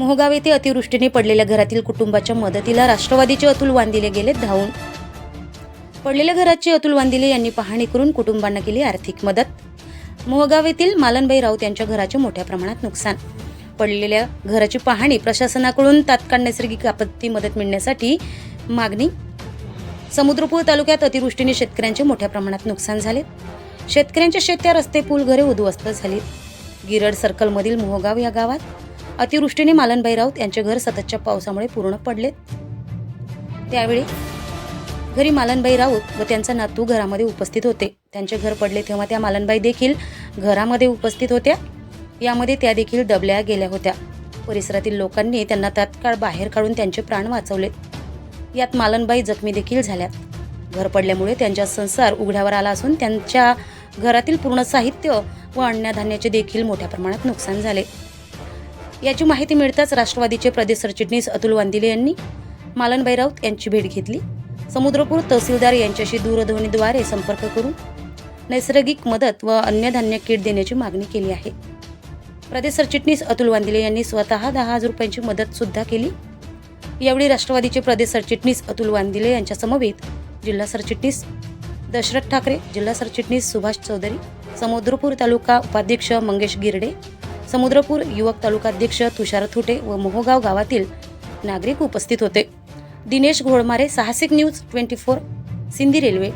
मोहगाव येथे अतिवृष्टीने पडलेल्या घरातील कुटुंबाच्या मदतीला राष्ट्रवादीचे अतुल वांदिले गेले धावून. पडलेल्या घराची अतुल वांदिले यांनी पाहणी करून कुटुंबांना केली आर्थिक मदत. मोहगाव येथील मालनबाई राऊत यांच्या घराचे मोठ्या प्रमाणात नुकसान. पडलेल्या घराची पाहणी प्रशासनाकडून तात्काळ नैसर्गिक आपत्ती मदत मिळण्यासाठी मागणी. समुद्रपूर तालुक्यात अतिवृष्टीने शेतकऱ्यांचे मोठ्या प्रमाणात नुकसान झाले. शेतकऱ्यांच्या शेत्या रस्ते पूल घरे उद्ध्वस्त झाली. गिरड सर्कलमधील मोहगाव या गावात अतिवृष्टीने मालनबाई राऊत यांचे घर सततच्या पावसामुळे पूर्ण पडले त्यावेळी घरी मालनबाई राऊत व त्यांचा नातू घरामध्ये उपस्थित होते. त्यांचे घर पडले तेव्हा त्या मालनबाई देखील घरामध्ये उपस्थित होत्या. यामध्ये त्या देखील दबल्या गेल्या होत्या. परिसरातील लोकांनी त्यांना तात्काळ बाहेर काढून त्यांचे प्राण वाचवले. यात मालनबाई जखमी देखील झाल्यात. घर पडल्यामुळे त्यांचा संसार उघड्यावर आला असून त्यांच्या घरातील पूर्ण साहित्य व अन्नधान्याचे देखील मोठ्या प्रमाणात नुकसान झाले. याची माहिती मिळताच राष्ट्रवादीचे प्रदेश सरचिटणीस अतुल वांदिले यांनी मालनबाई राऊत यांची भेट घेतली. समुद्रपूर तहसीलदार यांच्याशी दूरध्वनीद्वारे संपर्क करून नैसर्गिक मदत व अन्नधान्य किट देण्याची मागणी केली आहे. प्रदेश सरचिटणीस अतुल वांदिले यांनी स्वतः दहा हजार रुपयांची मदत सुद्धा केली. यावेळी राष्ट्रवादीचे प्रदेश सरचिटणीस अतुल वांदिले यांच्यासमवेत जिल्हा सरचिटणीस दशरथ ठाकरे जिल्हा सरचिटणीस सुभाष चौधरी समुद्रपूर तालुका उपाध्यक्ष मंगेश गिरडे समुद्रपूर युवक तालुकाध्यक्ष तुषार थुटे व मोहोगाव गावातील नागरिक उपस्थित होते. दिनेश घोडमारे साहसिक news twenty four Sindhi railway.